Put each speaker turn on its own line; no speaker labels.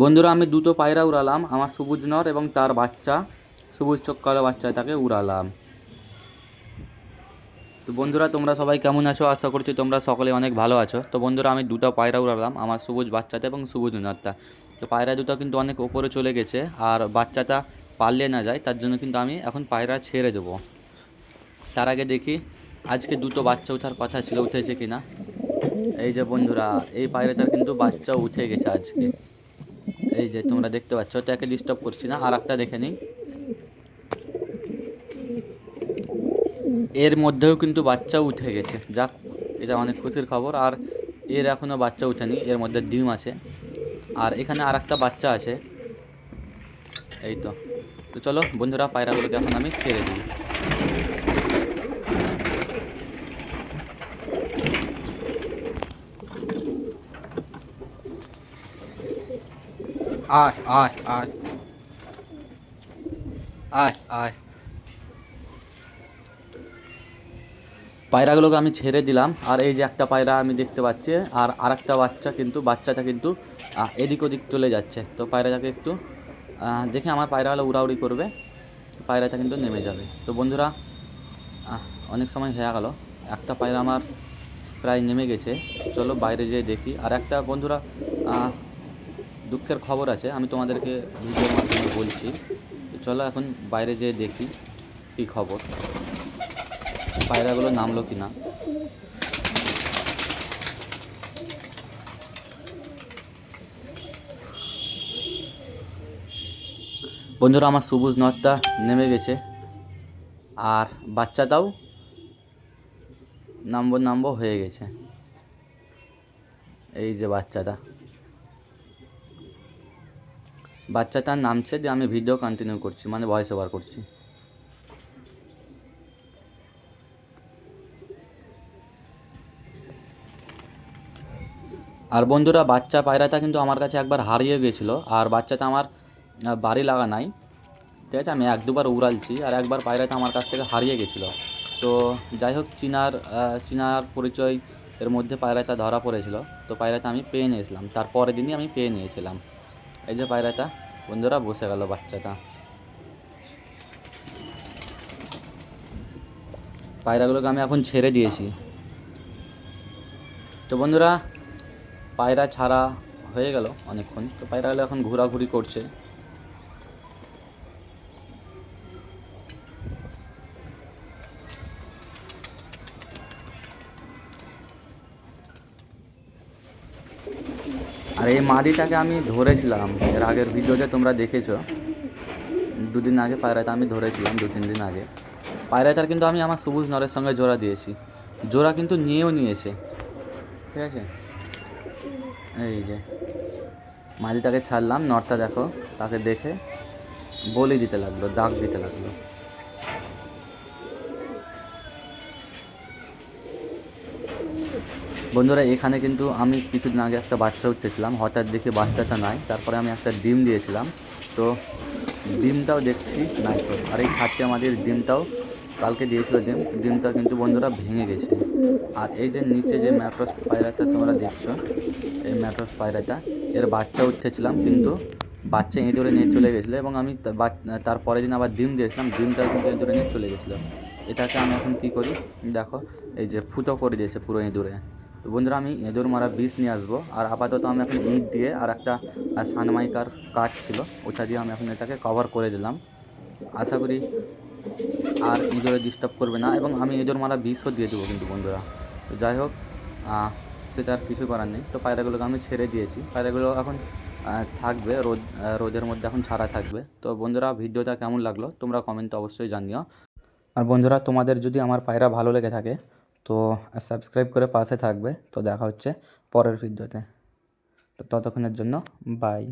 বন্ধুরা, আমি দুটো পায়রা উড়ালাম, আমার সবুজ নর এবং তার বাচ্চা, সবুজ চোখ কালো বাচ্চা তাকে উড়ালাম। তো বন্ধুরা, তোমরা সবাই কেমন আছো? আশা করছি তোমরা সকলে অনেক ভালো আছো। তো বন্ধুরা, আমি দুটো পায়রা উড়ালাম, আমার সবুজ বাচ্চাটা এবং সবুজ নরটা। তো পায়রা দুটো কিন্তু অনেক ওপরে চলে গেছে, আর বাচ্চাটা পারলে না যায়, তার জন্য কিন্তু আমি এখন পায়রা ছেড়ে দেবো। তার আগে দেখি, আজকে দুটো বাচ্চা ওঠার কথা ছিল, উঠেছে কিনা? এই যে বন্ধুরা, এই পায়রাটার কিন্তু বাচ্চা উঠে গেছে আজকে। এই যে তোমরা দেখতে পাচ্ছ তাকে ডিস্টার্ব করছি না আর একটা দেখে নিই। এর মধ্যেও কিন্তু বাচ্চা উঠে গেছে। যাক, এটা অনেক খুশির খবর। আর এর এখনও বাচ্চা উঠেনি, এর মধ্যে ডিম আছে। আর এখানে আর একটা বাচ্চা আছে। এই তো। তো চলো, বন্ধুরা, পায়রাগুলোকে এখন আমি ছেড়ে দিই আয় আয় আয়। আয় আয়। পায়রাগুলোকে আমি ছেড়ে দিলাম। আর এই যে একটা পায়রা আমি দেখতে পাচ্ছি, আর আরেকটা বাচ্চা কিন্তু, বাচ্চাটা কিন্তু এদিক ওদিক চলে যাচ্ছে। তো পায়রাটাকে একটু দেখে আমার পায়রাগুলো উড়াউড়ি করবে। পায়রাটা কিন্তু নেমে যাবে। তো বন্ধুরা অনেক সময় হয়ে গেল। একটা পায়রা আমার প্রায় নেমে গেছে। চলো বাইরে যেয়ে দেখি। আর একটা বন্ধুরা দুঃখের খবর আছে, আমি তোমাদেরকে ভিডিওর মাধ্যমে বলছি। চলো এখন বাইরে যেয়ে দেখি কী খবর। পায়রাগুলো নামলো কি না বন্ধুরা, আমার সবুজ নটটা নেমে গেছে। আর বাচ্চাটাও নামবো নামবো হয়ে গেছে। এই যে বাচ্চাটা। বাচ্চাটা নামছে দিয়ে আমি ভিডিও কন্টিনিউ করছি মানে ভয়েস ওভার করছি। আর বন্ধুরা, বাচ্চা পায়রাটা কিন্তু আমার কাছে একবার হারিয়ে গেছিল, আর বাচ্চাটা আমার বাড়ি লাগা নাই। ঠিক আছে, আমি এক দুবার উড়ালছি, আর একবার পায়রাটা আমার কাছ থেকে হারিয়ে গেছিল। তো যাই হোক, চিনার চিনার পরিচয় এর মধ্যে পায়রাটা ধরা পড়েছিল। তো পায়রাটা আমি পেয়ে নিয়েছিলাম। তারপরের দিনই আমি পেয়ে নিয়েছিলাম। এই যে পায়রাটা বন্ধুরা, বসে গেল বাচ্চাটা। পায়রাগুলোকে আমি এখন ছেড়ে দিয়েছি। তো বন্ধুরা, পায়রা ছাড়া হয়ে গেল অনেকক্ষণ। তো পায়রাগুলো এখন ঘোরাঘুরি করছে। আর এই মাদিটাকে আমি ধরেছিলাম। এর আগের ভিডিওতে তোমরা দেখেছ। দুদিন আগে পায়রাটা আমি ধরেছিলাম দু তিন দিন আগে। পায়রাটার কিন্তু আমি আমার সবুজ নরের সঙ্গে জোড়া দিয়েছি। জোড়া কিন্তু নিয়েও নিয়েছে। ঠিক আছে? এই যে। মাঝিটাকে ছাড়লাম নরটা দেখো, তাকে দেখে বলি দিতে লাগল, দাগ দিতে লাগল। বন্ধুরা, এখানে কিন্তু আমি কিছুদিন আগে একটা বাচ্চা উঠতেছিলাম। হঠাৎ দেখি বাচ্চাটা নাই। তারপরে আমি একটা ডিম দিয়েছিলাম। তো ডিমটাও দেখছি নাই তো। আর এই ছাদটি আমাদের ডিমটাও কালকে দিয়েছিল ডিম। ডিমটা কিন্তু বন্ধুরা ভেঙে গেছে। আর এই যে নিচে যে ম্যাট্রস পায়রাটা তোমরা দেখছ, এই ম্যাট্রস পায়রাটা, এর বাচ্চা উঠতেছিলাম কিন্তু বাচ্চা এঁদুরে নিয়ে চলে গেছিল এবং আমি তার পরের দিন আবার ডিম দিয়েছিলাম। ডিমটাও কিন্তু এঁদুরে নিয়ে চলে গেছিল। এটাকে আমি এখন কী করি? দেখো, এই যে ফুটো করে দিয়েছে পুরো এঁদুরে। তো বন্ধুরা আমি এঁদুর মারা বিষ নিয়ে আসব। আর আপাতত আমি এখন ইট দিয়ে আর একটা সানমাইকার কাঠ ছিল, ওটা দিয়ে আমি এখন এটাকে কভার করে দিলাম। আশা করি আর ইঁদুরে ডিস্টার্ব করবে না এবং আমি ইঁদুর মারা বিষও দিয়ে দেবো কিন্তু বন্ধুরা। তো যাই হোক সেটা আর কিছু করার নেই। তো পায়রাগুলোকে আমি ছেড়ে দিয়েছি। পায়রাগুলো এখন থাকবে, রোদ রোদের মধ্যে এখন ছাড়া থাকবে। তো বন্ধুরা, ভিডিওটা কেমন লাগল তোমরা কমেন্টে অবশ্যই জানিও। আর বন্ধুরা, তোমাদের যদি আমার পায়রা ভালো লেগে থাকে তো সাবস্ক্রাইব করে পাশে থাকবে। তো দেখা হচ্ছে পরের ভিডিওতে তো। ততক্ষণের জন্য বাই